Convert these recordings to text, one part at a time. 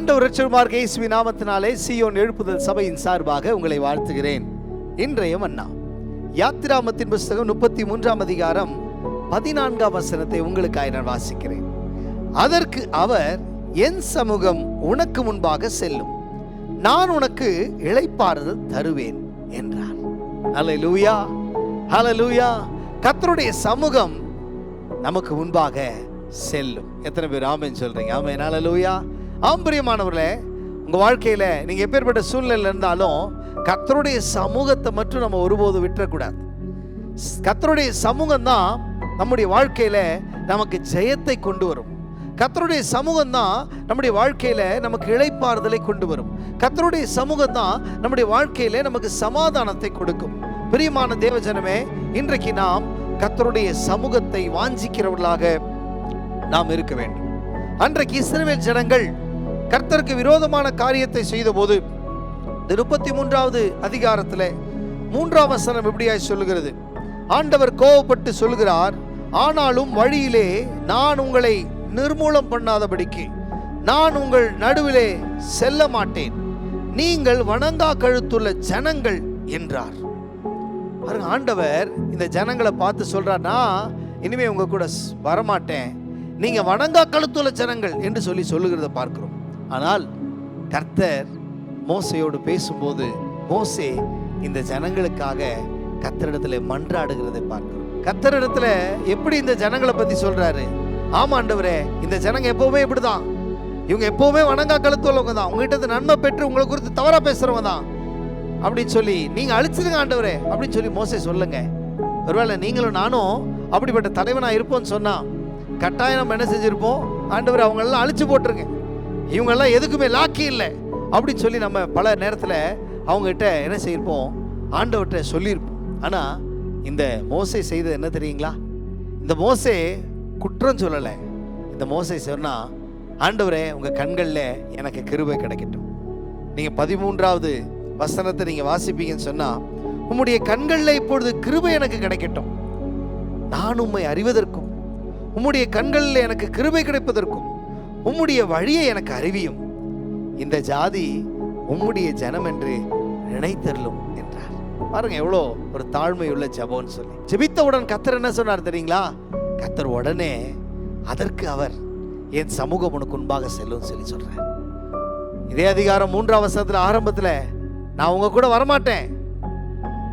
ஆண்டவர் ரட்சகமார்க்க இயேசுவி நாமத்தினாலே சியோன் எழுப்புதல் சபையின் சார்பாக உங்களை வாழ்த்துகிறேன். இன்றைய மன்னா யாத்திராமத்தின் புஸ்தகம் முப்பத்தி மூன்றாம் அதிகாரம் பதினான்காம் வசனத்தை உங்களுக்காக நான் வாசிக்கிறேன். அதற்கு அவர் என் சமூகம் உனக்கு முன்பாக செல்லும். நான் உனக்கு இழைப்பாறுதல் தருவேன் என்றார். அல லூயா தத்தனுடைய சமூகம் நமக்கு முன்பாக செல்லும். எத்தனை பேர் ஆமேன்னு சொல்றீங்க? ஆமென் ஹalleluya ஆம்பரியமானவர்களே உங்கள் வாழ்க்கையில் நீங்கள் எப்பேற்பட்ட சூழ்நிலையில் இருந்தாலும் கர்த்தருடைய சமூகத்தை மட்டும் நம்ம ஒருபோதும் விட்டுறக்கூடாது. கர்த்தருடைய சமூகம் தான் நம்முடைய வாழ்க்கையில் நமக்கு ஜெயத்தை கொண்டு வரும். கர்த்தருடைய சமூகம் தான் நம்முடைய வாழ்க்கையில் நமக்கு இழைப்பாறுதலை கொண்டு வரும். கர்த்தருடைய சமூகம் தான் நம்முடைய வாழ்க்கையில் நமக்கு சமாதானத்தை கொடுக்கும். பிரியமான தேவஜனமே இன்றைக்கு நாம் கத்தருடைய சமூகத்தை வாஞ்சிக்கிறவர்களாக நாம் இருக்க வேண்டும். அன்றைக்கு இஸ்ரேல் ஜனங்கள் கர்த்தருக்கு விரோதமான காரியத்தை செய்தபோது இந்த முப்பத்தி மூன்றாவது அதிகாரத்தில் மூன்றாம் வசனம் எப்படியாய் சொல்லுகிறது? ஆண்டவர் கோவப்பட்டு சொல்கிறார் ஆனாலும் வழியிலே நான் உங்களை நிர்மூலம் பண்ணாதபடிக்கு நான் உங்கள் நடுவிலே செல்ல மாட்டேன். நீங்கள் வணங்கா கழுத்துள்ள ஜனங்கள் என்றார். பாருங்க ஆண்டவர் இந்த ஜனங்களை பார்த்து சொல்றாருன்னா இனிமே உங்க கூட வரமாட்டேன். நீங்க வணங்கா கழுத்துள்ள ஜனங்கள் என்று சொல்லி சொல்லுகிறத பார்க்கிறோம். ஆனால் கர்த்தர் மோசையோடு பேசும்போது மோசே இந்த ஜனங்களுக்காக கத்தரிடத்தில் மன்றாடுகிறதை பார்க்கிறோம். கர்த்தரிடத்துல எப்படி இந்த ஜனங்களை பத்தி சொல்றாரு? ஆமா ஆண்டவரே இந்த ஜனங்க எப்பவுமே இப்படிதான். இவங்க எப்பவுமே வணங்கா கழுத்துள்ளவங்க தான். உங்ககிட்ட இருந்து நன்மை பெற்று உங்களை குறித்து தவறா பேசுறவங்க தான். அப்படின்னு சொல்லி நீங்க அழிச்சிருங்க ஆண்டவரே அப்படின்னு சொல்லி மோசை சொல்லுங்க. ஒருவேளை நீங்களும் நானும் அப்படிப்பட்ட தலைவனா இருப்போம்னு சொன்னா கட்டாயம் நம்ம என்ன செஞ்சிருப்போம்? ஆண்டவர் அவங்க எல்லாம் அழிச்சு போட்டிருக்கேன் இவங்கெல்லாம் எதுக்குமே லாக்கி இல்லை. அப்படின்னு சொல்லி நம்ம பல நேரத்தில் அவங்ககிட்ட என்ன செய்யிருப்போம்? ஆண்டவர்கிட்ட சொல்லியிருப்போம். ஆனால் இந்த மோசை செய்தது என்ன தெரியுங்களா? இந்த மோசை குற்றம் சொல்லலை. இந்த மோசை சொன்னால் ஆண்டவரே உங்கள் கண்களில் எனக்கு கிருபை கிடைக்கட்டும். நீங்கள் பதிமூன்றாவது வசனத்தை நீங்கள் வாசிப்பீங்கன்னு சொன்னால் உம்முடைய கண்களில் இப்பொழுது கிருபை எனக்கு கிடைக்கட்டும். நான் உம்மை அறிவதற்கும் உம்முடைய கண்களில் எனக்கு கிருபை கிடைப்பதற்கும் உம்முடைய வழியை எனக்கு அறிவியும். இந்த ஜாதி உம்முடைய ஜனம் என்று நினைத்தருளும் என்றார். பாருங்க எவ்வளோ ஒரு தாழ்மையுள்ள ஜெபம்னு சொல்லி. ஜெபித்தவுடன் கத்தர் என்ன சொன்னார் தெரியுங்களா? கத்தர் உடனே அதற்கு அவர் என் சமூகம் உனக்கு முன்பாக செல்லும் சொல்லி சொல்றார். இதே அதிகாரம் மூன்றாம் வசனத்துல ஆரம்பத்தில் நான் உங்க கூட வரமாட்டேன்.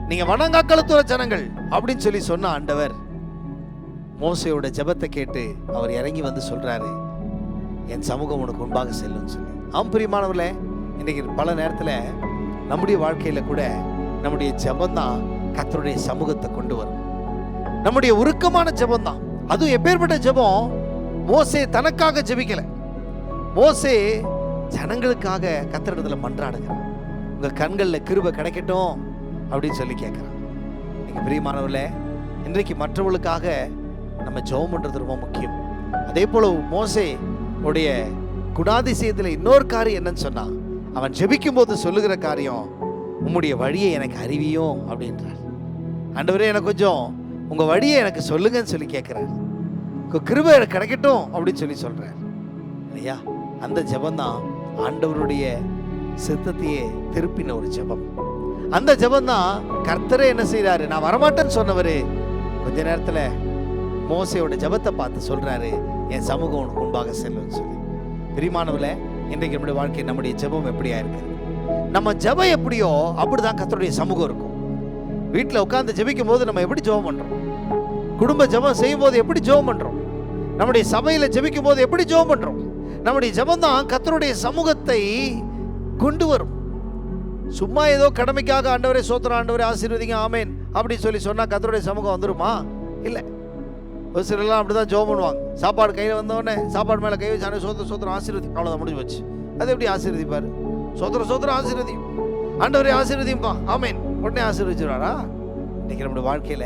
நீங்க வனங்காக்களத்துற ஜனங்கள் அப்படின்னு சொல்லி சொன்ன ஆண்டவர் மோசையோட ஜெபத்தை கேட்டு அவர் இறங்கி வந்து சொல்றாரு. என் சமூகம் உனக்கு முன்பாக செல்லும்னு சொல்லி. ஆம் பிரியமானவர்களே இன்னைக்கு பல நேரத்தில் நம்முடைய வாழ்க்கையில் கூட நம்முடைய ஜபந்தான் கத்தருடைய சமூகத்தை கொண்டு வரும். நம்முடைய உருக்கமான ஜபந்தான் அதுவும் எப்பேற்பட்ட ஜெபம்? மோசே தனக்காக ஜபிக்கலை. மோசே ஜனங்களுக்காக கத்திரிடத்துல மன்றாடுகிறான் உங்கள் கண்களில் கிருபை கிடைக்கட்டும் அப்படின்னு சொல்லி கேட்குறான் நீங்கள் பிரியமானவர்களே இன்றைக்கு மற்றவர்களுக்காக நம்ம ஜெபம் பண்ணுறது ரொம்ப முக்கியம். அதே போல மோசே உடைய குணாதிசயத்தில் இன்னொரு காரியம் என்னன்னு சொன்னான் அவன் ஜெபிக்கும் போது சொல்லுகிற காரியம் உம்முடைய வழியை எனக்கு அறிவியும் அப்படின்றார். ஆண்டவரே எனக்கு கொஞ்சம் உங்கள் வழியை எனக்கு சொல்லுங்கன்னு சொல்லி கேட்கிறார். உங்க கிருபை எனக்கு கிடைக்கட்டும் அப்படின்னு சொல்லி சொல்கிறார் ஐயா அந்த ஜபந்தான் ஆண்டவருடைய சித்தத்தையே திருப்பின ஒரு ஜெபம். அந்த ஜெபம் தான் கர்த்தரே என்ன செய்கிறாரு நான் வரமாட்டேன்னு சொன்னவர். கொஞ்ச நேரத்தில் மோசையோட ஜெபத்தை பார்த்து சொல்கிறாரு என் சமூகம் உனக்கு முன்பாக செல்லும்னு சொல்லி. பிரிமானவர்களே இன்றைக்கு நம்முடைய வாழ்க்கை நம்முடைய ஜெபம் எப்படியா இருக்கு நம்ம ஜெபம் எப்படியோ அப்படிதான் கத்தருடைய சமூகம் இருக்கும். வீட்டில் உட்காந்து ஜெபிக்கும் போது நம்ம எப்படி ஜெபம் பண்றோம்? குடும்ப ஜெபம் செய்யும் போது எப்படி ஜெபம் பண்றோம்? நம்முடைய சபையில ஜெபிக்கும் போது எப்படி ஜெபம் பண்றோம்? நம்முடைய ஜெபம் தான் கத்தருடைய சமூகத்தை கொண்டு வரும். சும்மா ஏதோ கடமைக்காக ஆண்டவரே சோத்திர ஆண்டவரே ஆசீர்வதிங்க ஆமேன் அப்படின்னு சொல்லி சொன்னா கத்தருடைய சமூகம் வந்துருமா? இல்லை. ஒரு சிலர்லாம் அப்படி தான் ஜோம் பண்ணுவாங்க. சாப்பாடு கையில் வந்தோடனே சாப்பாடு மேலே கை வச்சு சோத்திர சோத்திரம் ஆசீர்வதி. அவ்வளோதான் முடிஞ்சு போச்சு. அது எப்படி ஆசீர்வதிப்பார்? சோத்திர சோத்திரம் ஆசீர்வதி. ஆண்டவரே ஆசீர்வதிப்பா ஆமேன். உடனே ஆசீர்வதிச்சிருவாரா? இன்றைக்கி நம்முடைய வாழ்க்கையில்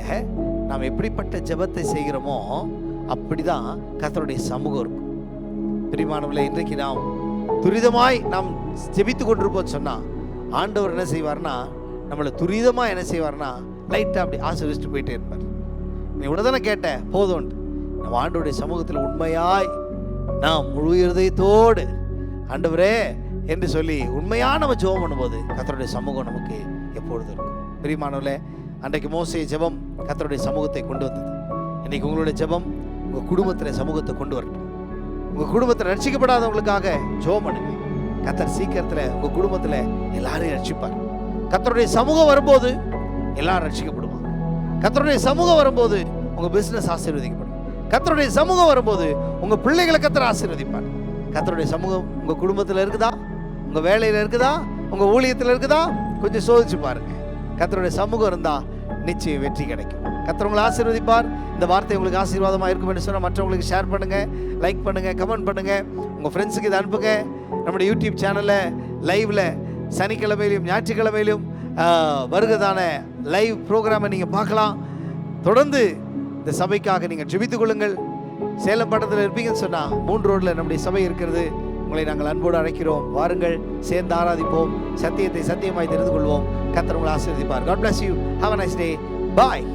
நாம் எப்படிப்பட்ட ஜெபத்தை செய்கிறோமோ அப்படி தான் கத்தருடைய சமூகம் இருக்கும். பிரிமானவில் இன்றைக்கு நாம் துரிதமாய் நாம் ஜெபித்து கொண்டிருப்போம் சொன்னால் ஆண்டவர் என்ன செய்வார்னா நம்மளை துரிதமாக என்ன செய்வார்னா லைட்டாக அப்படி ஆசீர்வதிச்சுட்டு போயிட்டே இருப்பார். நீ இவ்வளோ தானே கேட்ட? போதும்ன்ட்டு நம்ம ஆண்டோடைய சமூகத்தில் உண்மையாய் நாம் முழு இருதயத்தோடு ஆண்டவரே என்று சொல்லி உண்மையாக நம்ம ஜெபம் பண்ணும்போது கத்தருடைய சமூகம் நமக்கு எப்பொழுதும் இருக்கும். பிரியமானவர்களே அன்றைக்கு மோசே ஜெபம் கத்தருடைய சமூகத்தை கொண்டு வந்தது. இன்னைக்கு உங்களுடைய ஜெபம் உங்கள் குடும்பத்தில் சமூகத்தை கொண்டு வரட்டும். உங்கள் குடும்பத்தில் ரட்சிக்கப்படாதவங்களுக்காக ஜெபம் பண்ணுங்க. கத்தர் சீக்கிரத்தில் உங்கள் குடும்பத்தில் எல்லாரையும் ரட்சிப்பார். கத்தருடைய சமூகம் வரும்போது எல்லாரும் ரசிக்கப்படும் கத்தருடைய சமூகம் வரும்போது உங்கள் பிஸ்னஸ் ஆசீர்வதிக்கப்படும். கத்தருடைய சமூகம் வரும்போது உங்கள் பிள்ளைகளை கத்தர் ஆசீர்வதிப்பார். கத்தருடைய சமூகம் உங்கள் குடும்பத்தில் இருக்குதா? உங்கள் வேலையில் இருக்குதா? உங்கள் ஊழியத்தில் இருக்குதா? கொஞ்சம் சோதிச்சு பாருங்க. கத்தருடைய சமூகம் இருந்தால் நிச்சயம் வெற்றி கிடைக்கும். கத்தர் உங்களை ஆசீர்வதிப்பார். இந்த வார்த்தை உங்களுக்கு ஆசீர்வாதமாக இருக்கும் என்று சொன்னால் மற்றவங்களுக்கு ஷேர் பண்ணுங்கள் லைக் பண்ணுங்கள் கமெண்ட் பண்ணுங்கள் உங்கள் ஃப்ரெண்ட்ஸுக்கு இதை அனுப்புங்க. நம்முடைய யூடியூப் சேனலில் லைவில் சனிக்கிழமையிலும் ஞாயிற்றுக்கிழமையிலும் வருகிறதான லைவ் ப்ரோக்ராமை நீங்கள் பார்க்கலாம். தொடர்ந்து இந்த சபைக்காக நீங்கள் ஜெபித்துக் கொள்ளுங்கள். சேலம் பட்டத்தில் இருப்பீங்கன்னு சொன்னால் மூன்று ரோட்டில் நம்முடைய சபை இருக்கிறது. உங்களை நாங்கள் அன்போடு அழைக்கிறோம். வாருங்கள் சேர்ந்து ஆராதிப்போம். சத்தியத்தை சத்தியமாய் தெரிந்து கொள்வோம். கத்தர் உங்களை ஆசீர்வதிப்பார். God bless you have nice day bye